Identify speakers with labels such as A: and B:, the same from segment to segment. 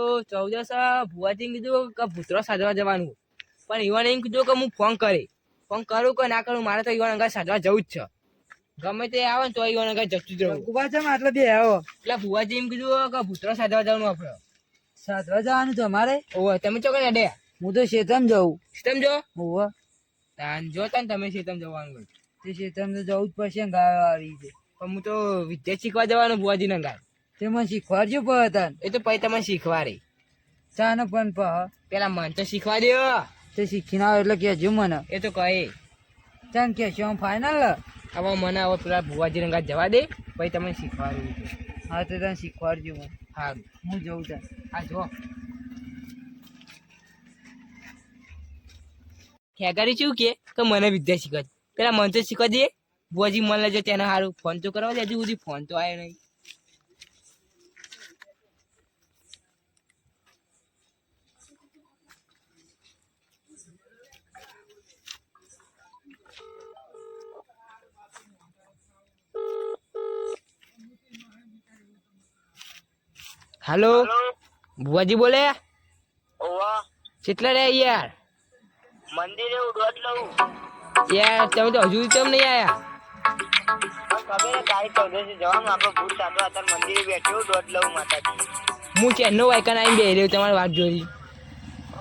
A: તો ચૌદસ ભુવાજી કીધું કે ભૂતરો સાધવા જવાનું. પણ ઈવન એમ કીધું કે હું ફોન કરી. ફોન કરું કે ના કરું મારે તો યુવાન અંગાર સાધવા જવું જ છે. ગમે તે આવે ને તો યુવાન અંગાર જતું જ રહું.
B: છે આટલે બે આવો.
A: એટલે ભુવાજી એમ કીધું કે ભૂતરો સાધવા જવાનું આપણે.
B: સાધવા જવાનું છે અમારે?
A: ઓહો તમે ચો કે ડે?
B: હું તો શેતમ જઉં
A: શેતમ જો?
B: હોવે
A: તાન જો તાન તમે શેતમ જવાનું હોય.
B: તે શેતમ તો જવું જ પડશે ગાવા આવી છે.
A: પણ હું તો વિદ્યા શીખવા જવાનું ભુવાજી ના ગાય
B: શીખવાડજો મને શીખવાડજો પડતા
A: એ તો પછી તમે શીખવાડે.
B: ચા ને પણ પ.
A: પેલા મન તો શીખવા દો
B: તે શીખીને આવે એટલે કહેજો મને.
A: એ તો કહે.
B: ચાલ કહેશો આમ ફાઇનલ
A: હવે મને હવે પેલા ભુવાજી રંગા જવા દે પછી તમે શીખવાડ્યું
B: હા તો તને શીખવાડજો મને.
A: હા.
B: હું જઉં ત્યાં
A: હા જો ખેગારી શું કે? કે મને વિદ્યા શીખવાડ. પેલા મન તો શીખવા દે ભુવાજી મન લેજો તેને સારું ફોન તો કરવા દે હજુ સુધી ફોન તો આવ્યો નહીં. હાલો? ભુવાજી બોલે?
C: ઓવા
A: કેટલા રહ્યા યાર?
C: મંદિરે ઉડવા લઉં.
A: યાર તમે તો હજુ કેમ નહીં
C: ખબર હે
A: હું ચેનનો વાયકન આવીને બે રહ્યો તમારી વાત જોઈ.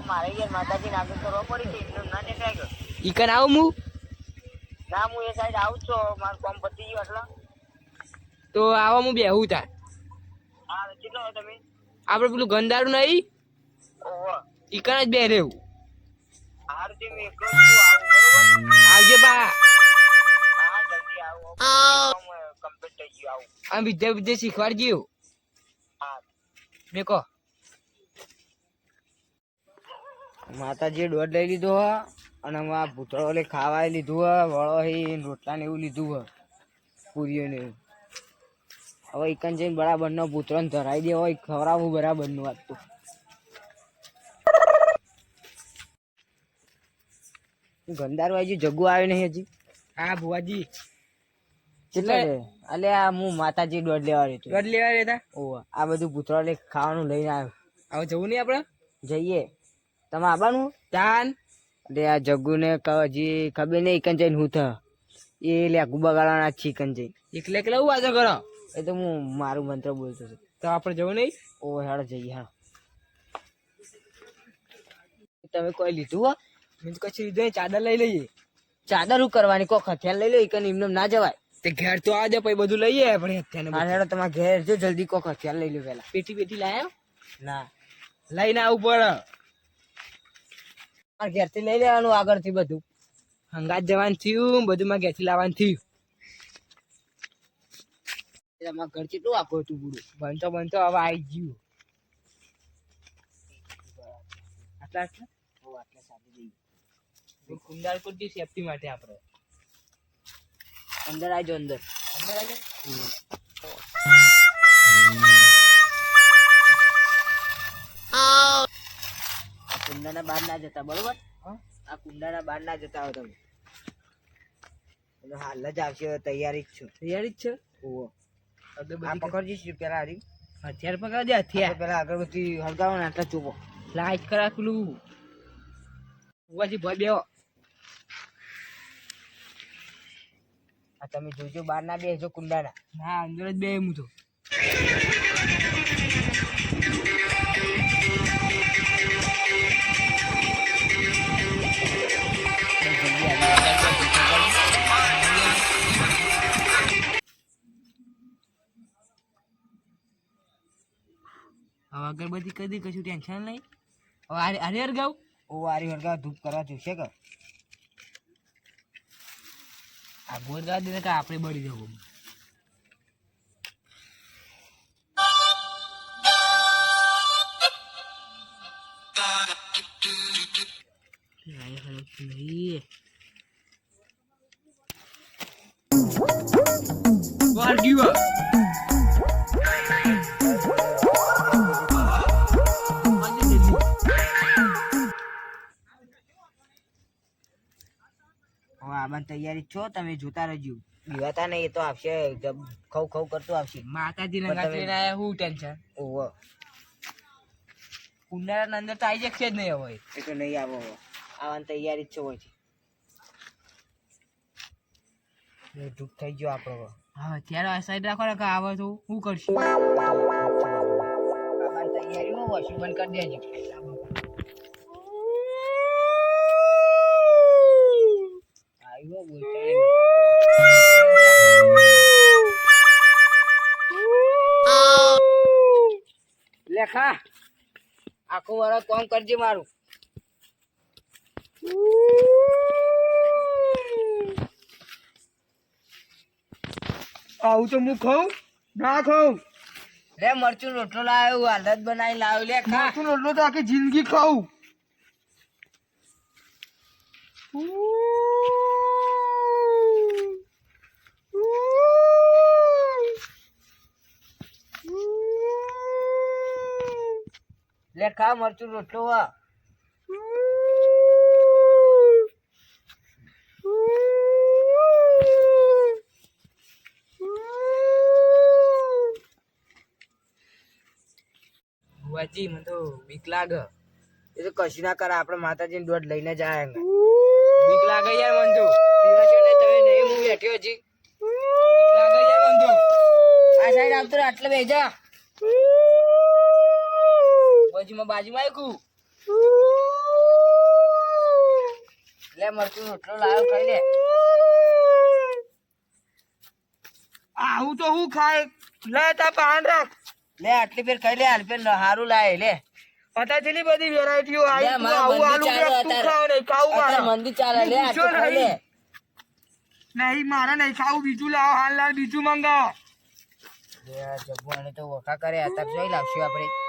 C: મારે યાર માતાજી નાગર કરવો પડી છે ના દેખાય ગયો
A: ઈકન આવું હું
C: ના હું એ સાઈડ આવું છું મારું કામ પતી ગયું એટલે
A: તો આવા હું બેહું તાર.
C: હા કેટલો હોય તમે?
A: આપણે પેલું ગંદારું નહીં ઈકન જ બે રહેવું.
C: હારું તે હું એકલો છું આવું બરોબર?
A: આવજે બા.
C: હા જલ્દી આવું કમ્પ્લીટ થઈ ગયું આવું.
A: આ વિદ્યા વિદ્યા શીખવાડજો.
C: હા.
A: મેકો
B: માતાજીએ દોઢ લઈ લીધો હ અને હું આ ભૂતળો લે ખાવાય લીધું હ વળો રોટલા ને એવું લીધું હ પૂરીઓ ને એવું. હવે એકન જઈને બરાબર નો ભૂતળો ને ધરાઈ દે હોય ખવડાવું બરાબરનું વાત તો. વાજી જગ્ગુ આવ્યો નહીં હજી?
A: હા ભુવાજી.
B: કેટલા અલે આ હું માતાજી દોઢ લેવા રહ્યો છું
A: દોઢ લેવા રહેતા?
B: ઓ આ બધું ભૂતળો લે ખાવાનું લઈને આવ્યો.
A: હવે જવું નહીં આપણે?
B: જઈએ. તમે આવવાનું
A: તાન
B: એટલે આ જગ્ગુને ને હજી ખબર નહીં કન જઈને હું થ. એ લે બગાડવાના જ કન જઈને.
A: એકલે એકલે હું વાંચો કરો?
B: એ તો હું મારું મંત્ર બોલતો છું
A: તો આપણે જવું નહીં?
B: ઓ હેડો જઈએ હા તમે કોઈ લીધું હો?
A: મેં તો કચ્છી લીધું ચાદર લઈ લઈએ.
B: ચાદર હું કરવાની? કોઈ હથિયાર લઈ લઈએ કે એમને ના જવાય.
A: તે ઘેર તો આ દે પછી બધું લઈએ આપણે હથિયાર
B: હા હેડો તમારા ઘેર જો જલ્દી કોક હથિયાર લઈ લો પેલા
A: પેટી પેટી લાયા
B: ના.
A: લઈને આવું પડે
B: મારા ઘેરથી લઈ લેવાનું આગળથી બધું.
A: હંગાત જવાનું થયું બધું માં ઘેરથી લાવવાનું થયું.
B: તમારા ઘર કેટલું આખું હતું પૂરું?
A: બનતો બનતો હવે આવી ગયું. આટલા આટલા?
B: ઓ આટલા સાદી દઈ
A: કુંડાળ કુંડી સેફટી માટે આપણે.
B: અંદર આવજો અંદર.
A: અંદર આવી
B: આ કુંડાના બહાર ના જતા બરોબર? આ કુંડાના બહાર ના જતા હો તમે. હાલ જ આવશે તૈયારી જ છું.
A: તૈયારી જ છે?
B: ઓહો આ પકડજી પેલા હારી.
A: હથિયાર પકડ દે હથિયાર
B: પેલા અગરબત્તી હળગાવો ને આટલા ચૂપો
A: લાઈટ કરા પેલું ઉવાજી ભય બેહો.
B: આ તમે જોજો બહાર ના બેસજો કુંડાના.
A: ના અંદર જ બે હું તો. હવે અગરબત્તી કરી દી કશું ટેન્શન નહીં. હવે આરે આરે અરગાવ
B: ઓ આરે હળગાવ ધૂપ કરવા જોશે કે?
A: આ ગોળ ગા દે કે આપણે બળી જવું નહીં
B: તૈયારી છો તમે જોતા રહેજો. બીવાતા નહીં એ તો આવશે ખવ ખવ કરતું આવશે.
A: માતાજી ના લઈને આયા હું ટેન્શન?
B: ઓહો.
A: કુંડારા અંદર તો આવી જશે જ નહીં હવે.
B: એ તો નહીં આવો આવવાની તૈયારી જ છે હોય છે. દુઃખ થઈ ગયો આપણો હવે.
A: હા ત્યારે આ સાઈડ રાખો ને કે આવે તો શું કરશું?
B: આવવાની તૈયારીમાં વોશિંગ બંધ કરી દેજો. આખું વરસ કોમ કરજે મારું.
D: આવું તો હું ખાઉં? ના ખાઉં.
B: લે મરચું રોટલો લાવ્યો હાલત બનાવી લાવ્યો લે
D: મરચું રોટલો તો આખી જિંદગી ખાઉં.
B: ખા મરચું રોટલો વા
A: બુવાજી મને તો બીક લાગે.
B: એ તો કશું ના કરે આપણે માતાજીને દોઢ લઈને જાય એમ.
A: બીક લાગે યાર મને તો.
B: ને તમે નહીં હું બેઠ્યો હજી.
A: બીક લાગે યાર મને તો.
B: આ સાઈડ આવતો આટલે બેસી જા.
A: બાજુમાં બાજુમાં આવ્યું
B: લે મરચું રોટલો લાવ્યો ખાઈ લે.
D: આવું તો હું ખાય લે તા પાન રાખ.
B: લે આટલી ફેર ખાઈ લે હાલ ફેર હારું લાય લે.
D: અત્યારે છેલ્લી બધી વેરાયટીઓ આવી આવું આલુ તું ખાવ નહીં ખાવું મારા.
B: મંદી ચાલે લે આટલું ખાઈ લે.
D: નહીં. મારે નહીં ખાવું બીજું લાવો હાલ લાવ બીજું મંગાવો.
B: લે આ જગ્ગુઆને તો વખા કરે તક જોઈ લાવશું આપણે.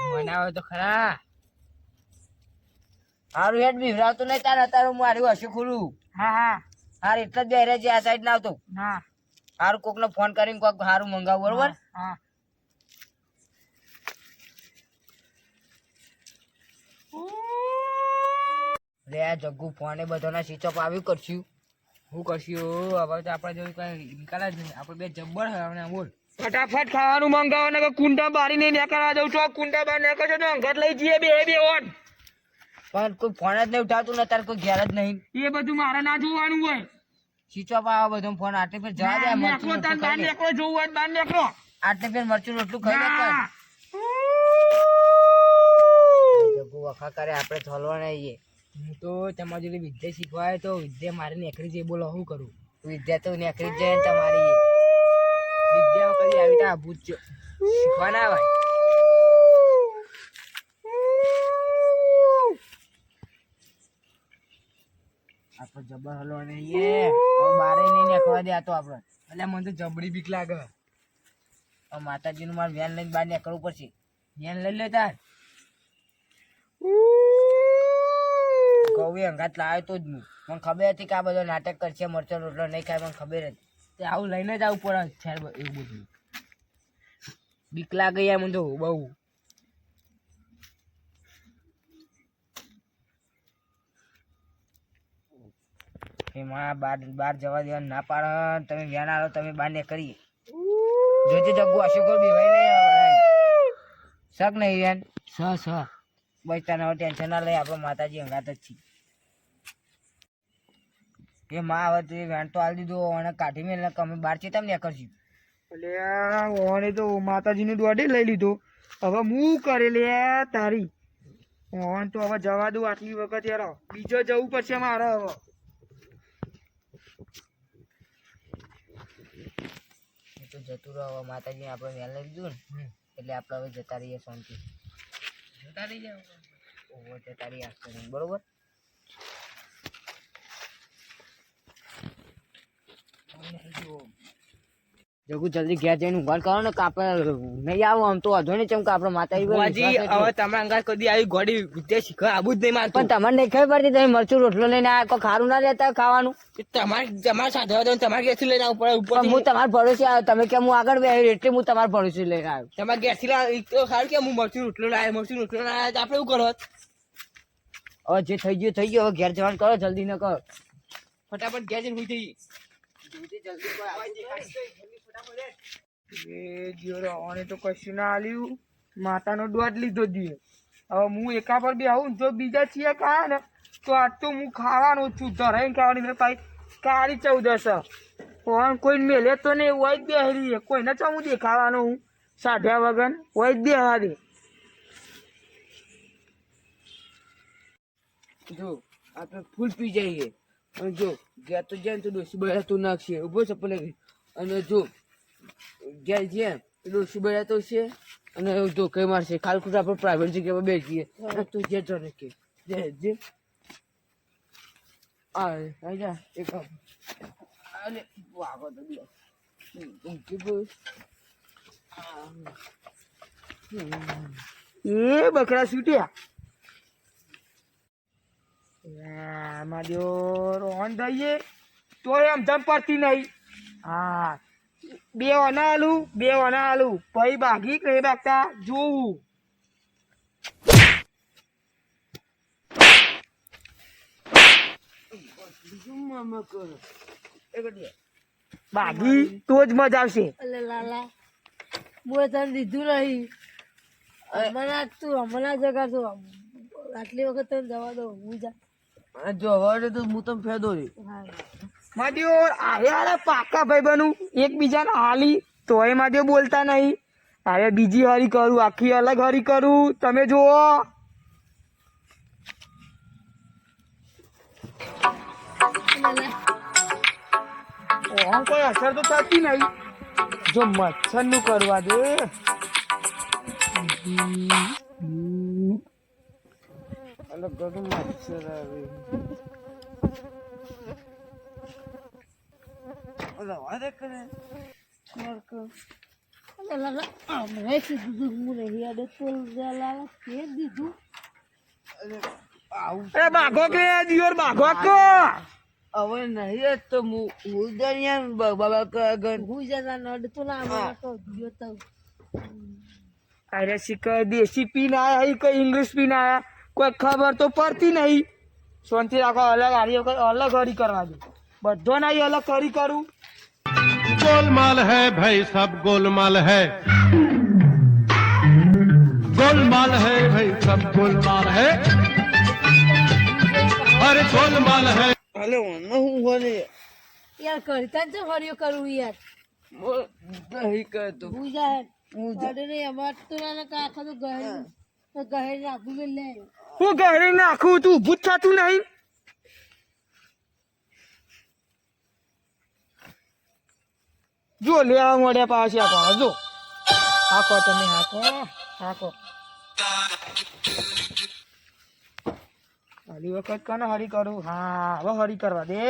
A: મનાવે તો ખરા.
B: હારું હેડ બિવરાવતું નહીં તાર અત્યારે હું મારી હશું ખુલ્લું
D: હા હા.
B: હાર એટલે જ બેરે આ સાઈડ ના આવતો.
D: હા.
B: હારું કોકને ફોન કરીને કોક હારું મંગાવું બરોબર?
D: હા.
B: લે આ જગ્ગુ ફોને બધાના સ્વિચ ઓફ આવ્યું કરશું.
A: શું કરશું? હવે તો આપણે જોયું કઈ નિકાલ જ નહીં. આપણે બે જબ્બર હવે બોલ.
D: ફટાફટ ખાવાનું મંગાવો ને કુંડા બારી નહીં નીકળવા દઉં છું. કુંડા બાર નીકળશે તો અંગત લઈ જઈએ બે બે ઓન.
B: પણ કોઈ ફોન જ નહીં ઉઠાવતું ને અત્યારે કોઈ ઘેર જ નહીં.
D: એ બધું મારે ના જોવાનું હોય.
B: સ્વિચ ઓફ આવે બધો ફોન આટલે ફેર જવા દે મરચું
D: નીકળો તાર બહાર નીકળો જોવું હોય બહાર નીકળો.
B: આટલે ફેર મરચું રોટલું ખાઈ લે વખા કરે આપણે થોલવા નહીં
A: હું તો તમારી જોડે વિદ્યા શીખવાય તો વિદ્યા મારે નીકળી જાય બોલો શું કરું?
B: વિદ્યા તો નીકળી જાય ને તમારી.
A: કદી આવી રીતે ભૂત જો-
B: આપણે જબર હલો ને હવે બારે નહીં નીકળવા દે આ તો આપણે
A: એટલે મને તો જબડી બીક લાગે.
B: માતાજીનું મારે વેન લઈને બહાર નીકળવું પડશે.
A: વેન લઈ લે તાર.
B: કૌએ અંગાત લાવ્યો તો જ હું. મને ખબર હતી કે આ બધો નાટક કરશે, મરચો રોટલો નહીં ખાય, મને ખબર હતી.
A: તે આવું લઈને જ આવું પડે. ખેર એવું બધું. બીક લાગે યાર મને તો બહુ.
B: એમાં બાર બાર જવા દેવાનું ના પાડો. તમે વ્યાન આવો તમે બાને કરીએ. જોજે જગ્ગુ અશોક ભાઈ નહીં શક નહીં વ્યાન?
A: સ સ.
B: બસ તને ટેન્શન ના લઈ આપણે માતાજી અંગાત જ છીએ. એ માં હવે તે વેન તો આલી દીધું અને કાઢી મેલ અમે બાર છે ને કરજી
D: એટલે ઓને તો માતાજીનું દોડે લઈ લીધો. હવે હું કરે લે તારી. ઓણ તો હવે જવા દઉં આટલી વખત યાર. બીજો જવું પડશે મારે હવે.
B: તો જતું રહો હવે માતાજી આપણે વેન લઈ લીધું ને એટલે આપણે હવે જતા રહીએ શાંતિ.
A: જતા રહી જાવ
B: ઓહો જતા રહીએ બરોબર? જગુ જલ્દી ઘેર જઈને ઊંઘાણ કરો ને આપણે નહીં આવો આમ તો વાંધો નહીં ચમ કે આપણે માતા
A: હવે. તમારા અંગાત કદી આવી ગોડી વિદ્યા શીખવા આવું જ નહીં માર
B: પણ તમને નહીં ખબર પડતી તમે મરચું રોટલો લઈને આ કોઈ ખારું ના લેતા ખાવાનું?
A: તમારે તમારે સાથે હોય તમારે ગેસથી લઈને આવું પડે
B: ઉપર હું તમારા ભરોસે આવ્યો તમે કે હું આગળ બે એટલે હું તમારા પડોશી લઈને આવ્યો.
A: તમારે ગેસથી લાવ તો સારું કે હું મરચું રોટલો લાવ્યો મરચું રોટલો લાવ્યો આપણે એવું કરો?
B: હવે જે થઈ ગયું થઈ ગયું હવે ઘેર જવાનું કરો જલ્દી ન કરો.
A: ફટાફટ ઘેર જઈને સુઈ જઈએ.
D: એ તો કશું ના આલ્યું. માતાનો દોડ લીધો દીએ હવે હું એકા પર બી આવું જો બીજા છીએ કા ને? તો આજ તો હું ખાવાનો છું ધરાઈને ખાવાની પાછી કાળી ચૌદસ પણ કોઈ મેલે તો નહીં હોય જ બેહરી કોઈને ચા હું દેખાવાનો હું? સાઢ્યા વગર હોય જ બેહવા દે.
E: જો આપણે ફૂલ પી જઈએ. અને જો ગયા તો જાય ને તો ડોસી બળા તો નાખશે ઊભો ચપ્પલ અને જો ગયા છે તો ડોસી બળા તો છે અને જો કઈ મારશે. ખાલી ખોટા આપણે પ્રાઇવેટ જગ્યામાં બેસીએ. તો જે જને કે જે જે આ જા એક અરે વાગો તો બે.
D: એ બકરા છૂટ્યા. માર્યો રોહન દઈએ તો એમ ધમ પડતી નહીં. હા બે ઓના આલુ બે ઓના આલુ પછી બાગી કે નહીં જોવું. બાગી તો જ મજા આવશે.
F: અલે લાલા હું તને દીધું નહીં. હમણાં તું હમણાં જગા તું આટલી વખત તને જવા દો હું જા
E: જો હવે તો હું તમને ફેદો રે.
F: હા.
D: માર્યો આરે આરે પાકા ભાઈ બનું. એકબીજાને હાલી તોય માર્યો બોલતા નહીં. હવે બીજી હરી કરું આખી અલગ હરી કરું. તમે જુઓ. ઓહો કોઈ અસર તો થતી નહીં. જો મચ્છરનું કરવા દે.
E: અલગ બધું મચ્છર આવે ઓલા વારે કરે માર્ક
F: અલે લાલા હમણાં કીધું તું હું નહીં અડે તો લાલા કે દીધું
E: આવું
D: એ બાઘો કે દિયોર બાઘો કો
E: હવે નહીં જ તો હું હું દરિયા બાબા આગળ
F: હું જરા નડ તો ના હમણાં તો ગયો તો
D: અરે શીખર દેશી પીન આયા હી કોઈ ઇંગ્લિશ પીન આયા કોઈ ખબર તો પડતી નહીં શાંતિ રાખો અલગ હારી વખત અલગ હરી કરવા દે બધો નહીં અલગ હરી કરું
G: गोलमाल है भाई सब गोलमाल है गोलमाल है भाई सब गोलमाल है अरे गोलमाल है
E: અલે ઓનો હું હોને
F: યાર કરતા જ હરિયો કરું યાર
E: મો નહીં કરતો
F: હું જા અડે નહીં અમાર તો ના કાકા તો ગહેર તો ગહેર રાખી લે
D: હું ઘરે નાખું તું ઊભું જ નહીં. જો લેવા મળ્યા પાછી આપો જો. હાકો તમે, હાકો. હાકો. હાલી વખત કોને હરી કરું? હા, હવે હરી કરવા દે.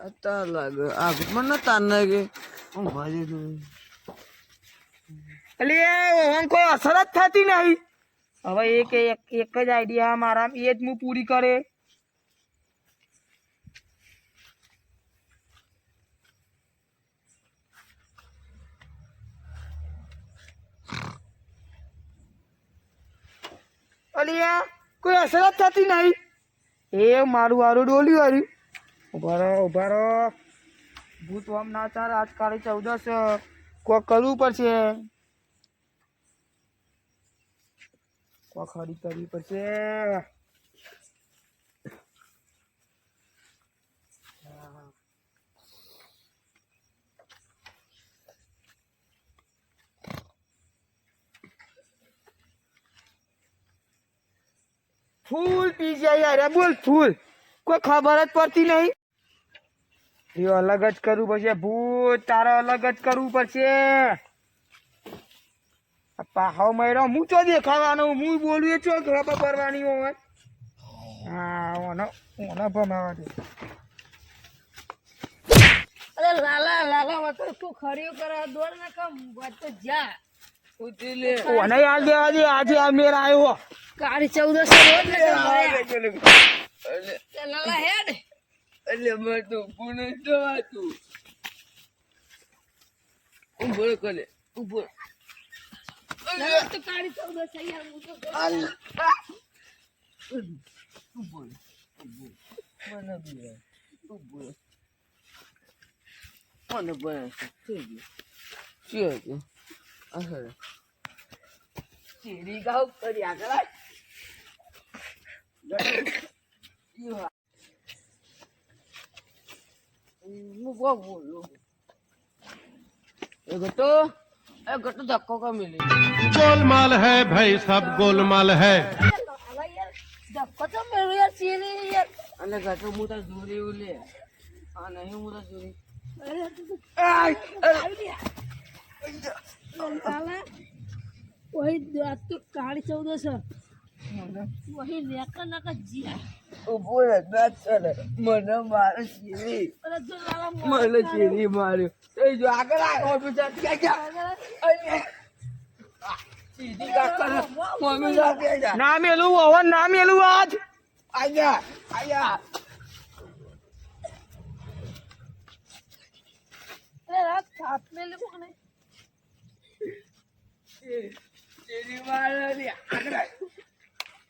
E: આ તાર લાગે આ મને તાર લાગે હું ભાજી દઉં
D: એટલે ઓમ કોઈ અસર જ થતી નહીં હવે એક એક એક જ આઈડિયા મારા એ જ હું પૂરી કરે અલિયા કોઈ અસર જ થતી નહીં એ મારું વારું ડોલ્યું હાર્યું ઊભા રહો ભૂત ઓમ ના ચાર આજકાલે ચૌદસ. કોક કરવું પડશે. કોક ખરી કરવી પડશે. ફૂલ પી જાય યાર, બોલ ફૂલ. કોઈ ખબર જ પડતી નહીં. એ અલગ જ કરવું પડશે. ભૂત તારે અલગ જ કરવું પડશે. પાહો મયરો. હું ચો દેખાવાનો? હું બોલું એ ચો ખબર પડવાની હોય? હા ઓનો ઓનો ભમાવા દે.
F: અરે લાલા લાલા વતો તું ખરીયો કરે દોડ ના કમ વાત તો જા.
E: લે.
D: ઓને યાદ દેવા દે આજે આ મેર આવ્યો
F: કાળી 1400 રોજ ને
E: અલે
F: લાલા હેડ.
E: અલે મેં તો પુણે જવાતું ઊભો કરે
F: ઊભો તો
E: ઊભો ઊભો મને બી ઊભો મને પણ થઈ ગયું શું હતું? અસર ચીરી ગાવ કરી આગળ. મૂકવા બોલું એ ગટો એ ગટો ધક્કો કા મિલી?
H: ગોલમાલ હે ભાઈ સબ
F: ગોલમાલ હે. ધક્કો તો મેળો યાર સીરી યાર.
E: અને ગટો હું તો જોરી ઉલે આ નહીં હું તો જોરી
F: અરે.
E: અરે
F: કાલા કાળી ચૌદ વહી નેકા નાકા જીયા.
E: ઊભો ના ચાલે. મને મારે
F: લાલા
E: મને ચીરી માર્યો. એ જો આગળ આય ઓફિસ ક્યાં ગયા? સીધી કાકા મમ્મી સાથે જા.
D: ના મેલું હવે ના મેલું આજ.
E: આજા આયા
F: રાત સાત મે કોને
E: ચીરી મારે રે આગળ આય લાજ ભાઈ ચીરી માર નાખો આગળ આય આગળ આય
F: અરે લાલા
E: બાબા
F: અરે લાલા પકડી લેવા યાર
E: ગટ્ટુ શોધે
F: યાર
E: ગટ્ટુ
F: છોડ દે
E: તું શોધે દે
F: અરે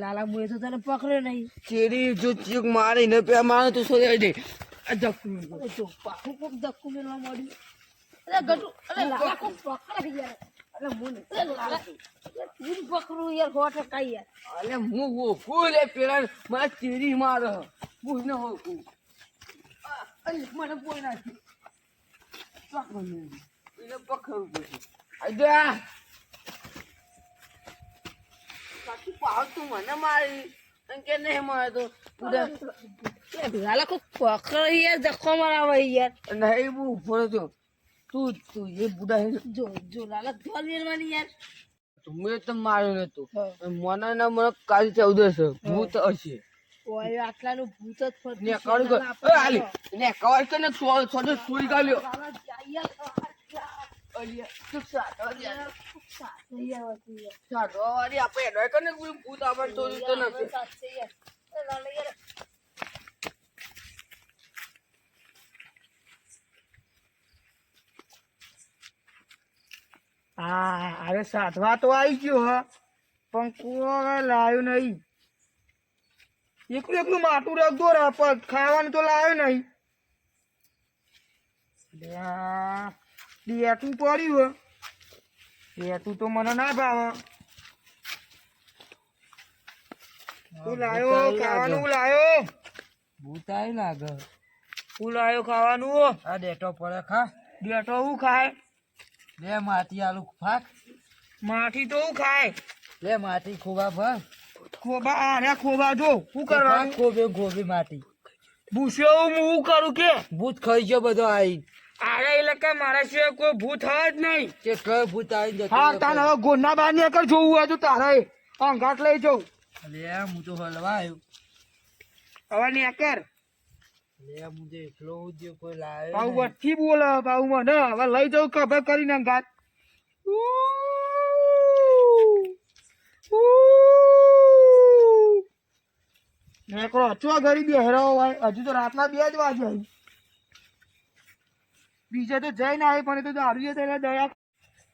F: લાલા. મુએ તો તને પકડ્યો નહીં.
E: ચીરી જો ચીક મારે ને પે મારે તું શોધે. દે ધક્કુ
F: અરે જો પાછું કોક ધક્કો મેળવા મળ્યું અરે ગટુ અરે લાલા કોક પકડે યાર. અરે મુને. તું પકડું યાર હોઠ કાઈ યાર.
E: અલે હું wo ફૂલે પેલા મારે ચીરી મારે. હું ન હો અલે મને કોઈ એને પકડવું પડશે આજા સાચું પાવ તું મને મારી. અને કે નહીં મારે તો. પૂરા
F: લાલા કોક પકડે યાર ધક્કો મારાવે યાર.
E: નહીં હું ઊભો હતો તું તું એ બુડા હે.
F: જો જો લાલા ધોલ મેળવાની યાર.
E: મેં તો માર્યો નતો. મને ના મને કાલ ચૌદ છે. ભૂત હશે.
F: ઓય આટલાનું ભૂત જ ફરતું
E: ને
F: કળ
E: કાઢ
F: એ
E: આલી. ને કવર કરીને સો સોજો સુઈ ગાલ્યો. અલિયા તું સાતો
F: અલિયા. હતું યાર.
E: સાતો અરે આપણે એનો કને ભૂત આવડતો તો તો નથી.
F: સાચે યાર. લાલા યાર,
D: હા અરે સાધવા તો આવી ગયો હ પણ કોઈ લાવ્યું નહીં. એકલું એકલું માટું રાખતો રે પણ ખાવાનું તો લાવ્યું નહીં. ડેટું પડ્યું હે. ડેટું તો મને ના ભાવે. તું લાયો ખાવાનું લાયો.
E: ભૂતાય લાગે.
D: તું લાયો ખાવાનું
E: આ ડેટો પડે ખા.
D: ડેટો હું ખાય?
E: લે માટી આલુ ફાક
D: માટી તો ખાય.
E: લે માટી ખોબા ભર.
D: ખોબા આને ખોબા જો. શું કરવાનું?
E: ખોબે ગોબી માટી.
D: ભૂસ્યો હું કરું કે?
E: ભૂત ખાઈ ગયો બધો આવી
D: આરે એટલે કે મારા સિવાય કોઈ ભૂત હોય જ નહીં.
E: તે કયો ભૂત આવી જતો
D: હા તાન હવે ગોના બહાર કર જોવું હોય તો તારે અંગાટ લઈ જવું
E: લે હું તો હલવા આવ્યો
D: હવે
E: લે
D: વઠ્ઠી બોલે ભાવ મને હવે લઈ જવું ખબર કરીને અંગાટ નીકળો ચો ગરીબ બેહરાવો હજુ તો રાતના બે જ વાગે બીજે તો ના આવે પણ તો દારૂ છે દયા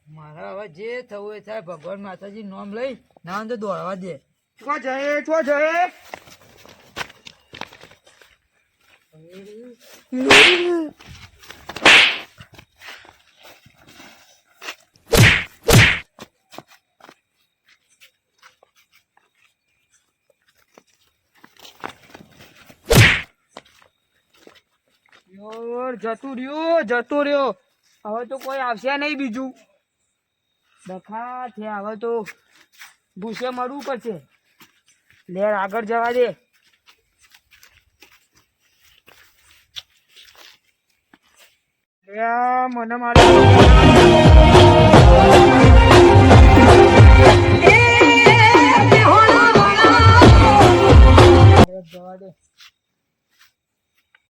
E: મારા હવે જે થવું એ થાય ભગવાન માતાજી નામ લઈ ના તો દોડવા દે.
D: છો જય છો જય. જતું રહ્યો જતું રહ્યો. હવે તો કોઈ આવશે નહીં બીજું. દખા છે, હવે તો ભૂસે મળવું પડશે. લેર આગળ જવા દે. આ મને મારે જવા દે.